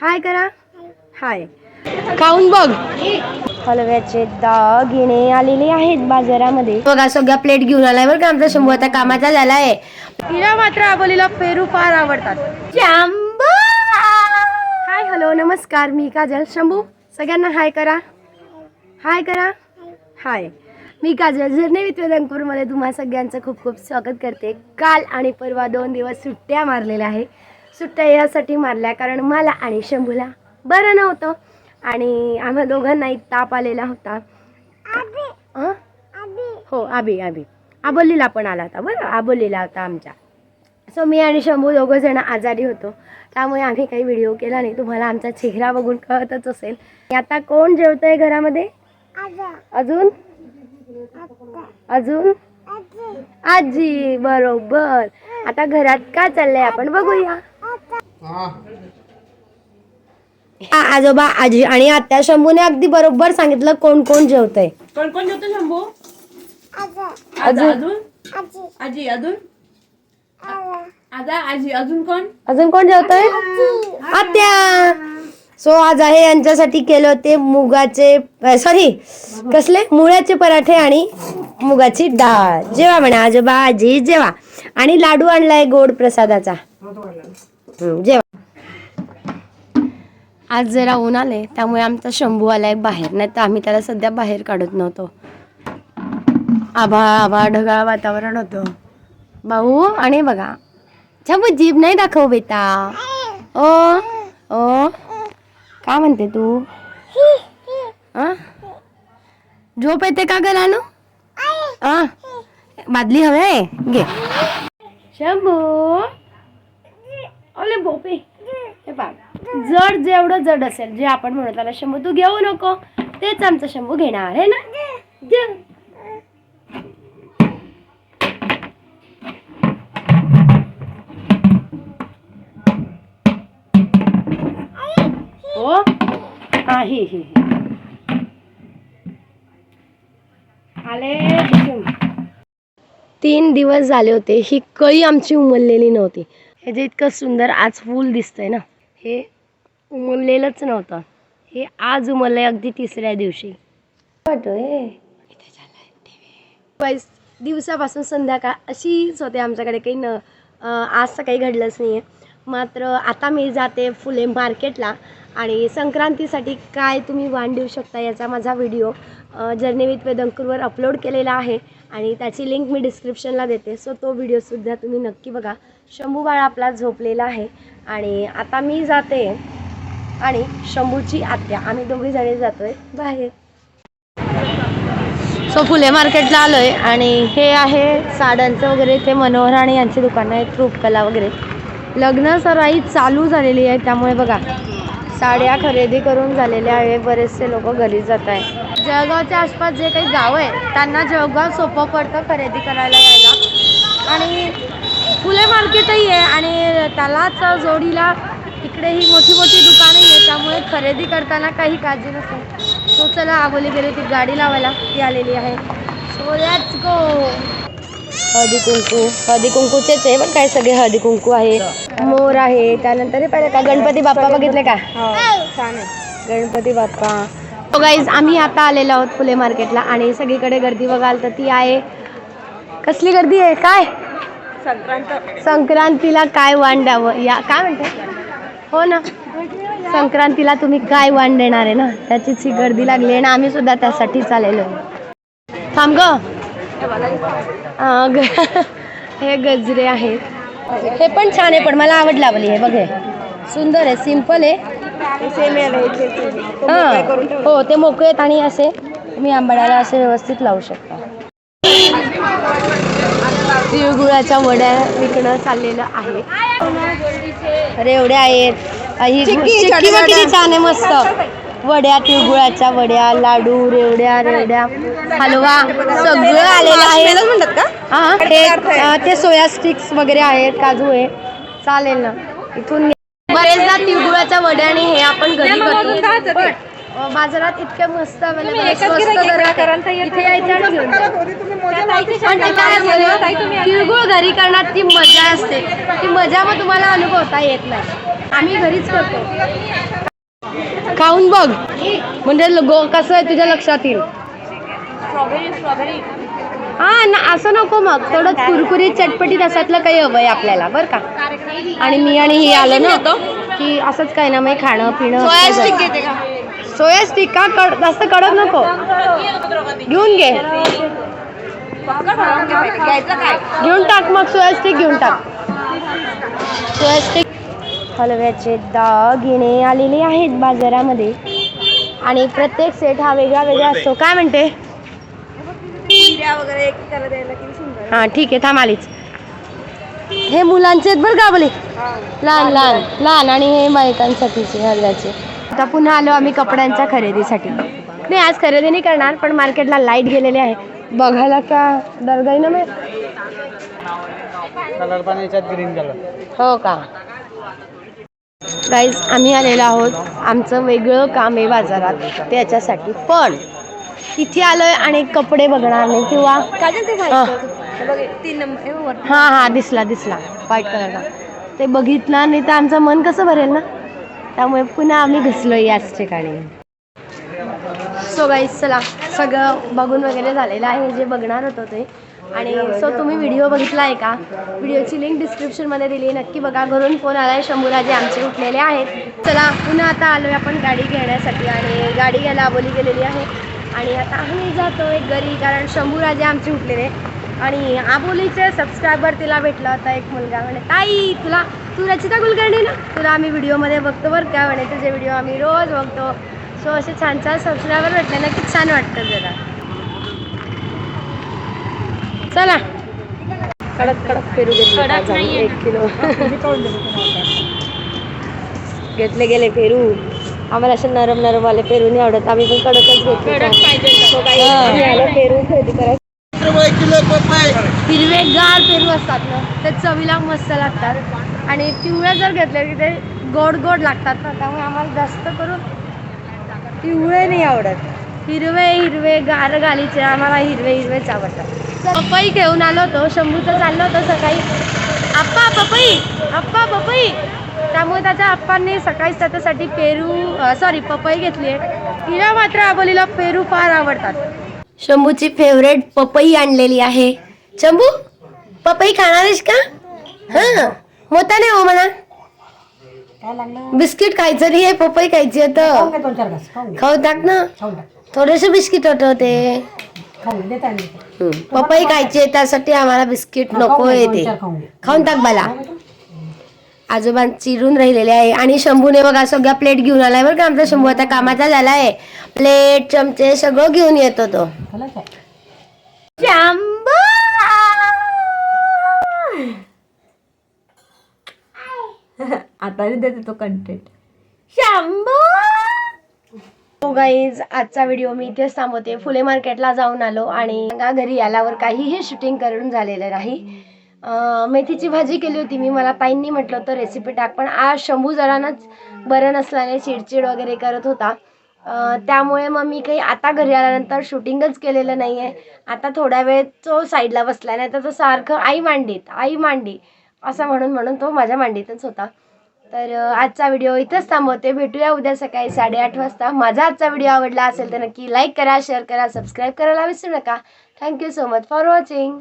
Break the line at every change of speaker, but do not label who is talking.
हाय करा. हाय. खाऊन बघ. हलव्याचे दागिने आलेले आहेत बाजारामध्ये. बघा सगळ्या प्लेट घेऊन आलाय बरं का आमचा शंभू आता कामाचा झालाय. तिला मात्र आबोलीला पेरू फार आवडतात. हाय हॅलो नमस्कार मी काजल. शंभू सगळ्यांना हाय करा. हाय करा. हाय. मी काजल झरणे विद्वेदंकपूरमध्ये तुम्हा सगळ्यांचं खूप खूप स्वागत करते. काल आणि परवा दोन दिवस सुट्ट्या मारलेल्या आहे सुट्ट्या यासाठी मारल्या कारण मला आणि शंभूला बरं नव्हतं. आणि आम्हा दोघांनाही ताप आलेला होता. हं? हो आबी आबी. आबोलीला पण आला होता बरं. आबोलीला होता आमच्या. सो मी आणि शंभू दोघं जण आजारी होतो. त्यामुळे आम्ही काही व्हिडिओ केला नाही. तुम्हाला आमचा चेहरा बघून कळतच असेल. आता कोण जेवतंय घरामध्ये? अजून? अजून? आजी बरोबर. आता घरात काय चाललंय? आपण बघूया. आजोबा आजी आणि आत्या शंभूने अगदी बरोबर सांगितलं कोण कोण जेवतंय.
कोण कोण जेवतो शंभू? आजा.
अजून?
आजी. अजून? आजा. आजी अजून कोण?
अजून कोण जेवतंय? आत्या. सो आज आहे यांच्यासाठी केले होते मुगाचे सॉरी कसले? मुळ्याचे पराठे आणि मुगाची डाळ. जेवा म्हणा आजोबा आजी जेवा. आणि लाडू आणलाय गोड प्रसादाचा. जेवा. आज जरा ऊन आले त्यामुळे आमचा शंभू आलाय बाहेर नाही तर आम्ही त्याला सध्या बाहेर काढत नव्हतो. आभाळ आभाळ ढगाळ वातावरण होतं. भाऊ आणि बघा. शंभू जीभ नाही दाखव बेटा. ओ ओ. काय म्हणते तू? झोप येते का ग रानू? आ? बादली हवे घे. शंभू. हे जड जेवढं जड असेल जे आपण म्हणू त्याला शंभू तू घेऊ नको. तेच आमचं शंभू घेणार आहे ना? घे. हो हा ही ही ही. आले. तीन दिवस झाले होते. ही कळी आमची उमललेली नव्हती. हे जे इतकं सुंदर आज फूल दिसतंय ना हे उमललेलंच नव्हतं. हे आज उमललंय अगदी तिसऱ्या दिवशी. वाटतोय? वाईस दिवसापासून संध्याकाळ अशीच होते आमच्याकडे काही न आज सकाळी काही घडलंच नाही आहे मात्र आता मी जाते फुले मार्केटला आणि संक्रांतीसाठी काय तुम्ही वाण देऊ शकता याचा माझा व्हिडिओ जर्नी विथ वेदंकूरवर अपलोड केलेला आहे आणि त्याची लिंक मी डिस्क्रिप्शनला देते. सो तो व्हिडिओसुद्धा तुम्ही नक्की बघा. शंभूबाळ आपला झोपलेला आहे आणि आता मी जाते आणि शंभूची आत्या. आम्ही दोघी जणी जातोय बाहेर. सो फुले मार्केटला आलोय आणि हे आहे साड्यांचं वगैरे इथे मनोहर आणि यांची दुकानं आहेत रूपकला वगैरे. लग्न सराई चालू झालेली आहे त्यामुळे बघा. साड्या खरेदी करून झालेल्या आहे बरेचसे लोक घरी जात आहे जळगावच्या आसपास जे काही गाव आहे त्यांना जळगाव सोपं पडतं खरेदी करायला यायला आणि फुले मार्केटही आहे आणि त्यालाच जोडीला इकडे ही मोठी मोठी दुकानंही आहे त्यामुळे खरेदी करताना काही काळजी नसते. सो चला आबोली गेली ती गाडी लावायला ती आलेली आहे. So let's go Haldi Kunku हळदी कुंकूचेच आहे पण काय सगळे हळदी कुंकू आहे मोर आहे त्यानंतर हे का गणपती बाप्पा बघितले का? गणपती बाप्पा. हो गाईज आम्ही आता आलेलो आहोत फुले मार्केटला आणि सगळीकडे गर्दी बघाल तर ती आहे. कसली गर्दी आहे? काय?
संक्रांत.
संक्रांतीला काय वाण द्यावं? या काय म्हणते? हो ना. संक्रांतीला तुम्ही काय वाण देणार आहे ना? त्याचीच ही गर्दी लागली आहे आणि आम्ही सुद्धा त्यासाठीच आलेलो आहे. थांब ग. हा, ग- हे गजरे आहेत. हे पण छान आहे पण मला आवड लावली आहे बघ हे. सुंदर आहे सिंपल आहे. हां हो ते मोकळे आहेत आणि असे तुम्ही आंबाड्याला असे व्यवस्थित लावू शकता. तिळगुळाच्या वड्या विकणं चाललेलं आहे. रेवड्या आहेत. ही किती छान आहे मस्त. वड्या तिळगुळाच्या वड्या लाडू रेवड्या रेवड्या. हलवा सगळं आलेलं आहे. म्हणतात का? हा हे ते सोया स्टिक्स वगैरे आहेत काजू आहे. चालेल ना. इथून बरेचदा तिळगुळाच्या वड्या आणि हे आपण घरी करतो बाजारात इतके मस्त काय तिळगुळ घरी करण्यात ती मजा असते. ती मजा मग तुम्हाला अनुभवता येत नाही. आम्ही घरीच करतो. खाऊन बघ. म्हणजे कसं आहे तुझ्या लक्षात येईल? हा ना असं नको मग. थोडं कुरकुरीत चटपटीत असातलं काही हवंय आपल्याला बरं का? आणि मी आणि ही आलं ना की असंच काही ना मग खाणं पिणं
सोया
असतं.
स्टिक घेते का
कड जास्त कडक नको. घेऊन घे. घेऊन टाक मग सोया स्टिक घेऊन टाक. सोया स्टिक हलव्याचे दागिने आलेले आहेत बाजारामध्ये. आणि प्रत्येक सेट हा वेगळा वेगळा असतो. काय म्हणते? हां ठीक आहे थांब आलीच. हे मुलांचे आहेत बरं का बोले? लहान लहान लहान आणि हे बायकांसाठीचे हलव्याचे. आता पुन्हा आलो आम्ही कपड्यांच्या खरेदीसाठी. नाही आज खरेदी नाही करणार पण मार्केटला लाइट गेलेले आहे. बघायला का दर्गाई ना
कलर पण याच्यात ग्रीन कलर
हो का? गाईज आम्ही आलेलो आहोत. आमचं वेगळं काम आहे बाजारात त्याच्यासाठी. पण तिथे आलोय आणि कपडे बघणार नाही किंवा हा.
हे हे.
हा हा दिसला दिसला. व्हाईट कलरला ते बघितला नाही तर आमचं मन कसं भरेल ना? त्यामुळे पुन्हा आम्ही घुसलो याच ठिकाणी. सो गाईज चला सगळं बघून वगैरे झालेलं आहे जे बघणार होतो ते. आणि सो तुम्ही व्हिडिओ बघितला आहे का व्हिडिओची लिंक डिस्क्रिप्शनमध्ये दिली नक्की बघा. घरून फोन आला आहे शंभूराजे आमचे उठलेले आहेत. चला पुन्हा आता आलो आहे आपण गाडी घेण्यासाठी आणि गाडी घ्यायला आबोली गेलेली आहे. आणि आता आम्ही जातो एक घरी कारण शंभूराजे आमचे उठलेले. आणि आबोलीचे सबस्क्रायबर तिला भेटला होता एक मुलगा. म्हणे ताई तुला तू रचिता कुलकर्णी ना? तुला आम्ही व्हिडिओमध्ये बघतो बरं का म्हणे तुझे व्हिडिओ आम्ही रोज बघतो. सो असे छान छान सबस्क्रायबर भेटले ना की छान वाटतं जरा. चला. कडक कडक पेरू घेतले एक किलो. घेतले गेले पेरू. आम्हाला असे नरम नरम वाले पेरू नाही आवडत. आम्ही पण कडकच
कडक
घेतो. पेरू खरेदी करायला.
किलो पप्पाय
हिरवेगार पेरू असतात ना ते चवीला मस्त लागतात. आणि पिवळे जर घेतले की ते गोड गोड लागतात ना त्यामुळे आम्हाला जास्त करून पिवळे नाही आवडत. हिरवे हिरवे गार गालीचे आम्हाला हिरवे हिरवेच आवडतात. पपई घेऊन आलो होतो शंभूचं चाललो होतं सकाळी. आप्पा पपई! आप्पा पपई! त्यामुळे त्याच्या आप्पांनी सकाळीच त्याच्यासाठी पेरू सॉरी पपई घेतली आहे. तिला मात्र आबोलीला पेरू फार आवडतात. शंभूची फेवरेट पपई आणलेली आहे. शंभू पपई खाणार आहेस का? हा मोठा नाही हो म्हणा. बिस्किट खायचं नाही पपई खायची होतं खाऊ टाक ना. थोडेसे बिस्किट होते पपई खायची आहे, त्यासाठी आम्हाला बिस्किट नको येते खाऊन टाक बाला. आजोबा चिरून राहिलेले आहे. आणि शंभूने बघा सगळ्या प्लेट घेऊन आलाय बरं का आमचा शंभू. आता कामाचा झालाय. प्लेट चमचे सगळं घेऊन येतो तो. शंभू!
आता देते तो कंटेंट
शंभू! हो गाईज आजचा व्हिडिओ मी इथेच थांबवते. फुले मार्केटला जाऊन आलो आणि घरी आल्यावर काहीही शूटिंग करून झालेलं नाही. मेथीची भाजी केली होती. मी मला ताईंनी म्हटलं होतं रेसिपी टाक. पण आज शंभू जरानंच बरं नसल्याने चिडचिड वगैरे करत होता. त्यामुळे मग मी काही आता घरी आल्यानंतर शूटिंगच केलेलं नाही आहे आता थोड्या वेळ तो साईडला बसला नाही तर तो सारखं आई मांडीत आई मांडी असं म्हणून म्हणून तो माझ्या मांडीतच होता. तर आजचा व्हिडिओ इथंच थांबवते. भेटूया उद्या सकाळी साडेआठ वाजता. माझा आजचा व्हिडिओ आवडला असेल तर नक्की लाईक करा शेअर करा सबस्क्राईब करायला विसरू नका. Thank you so much for watching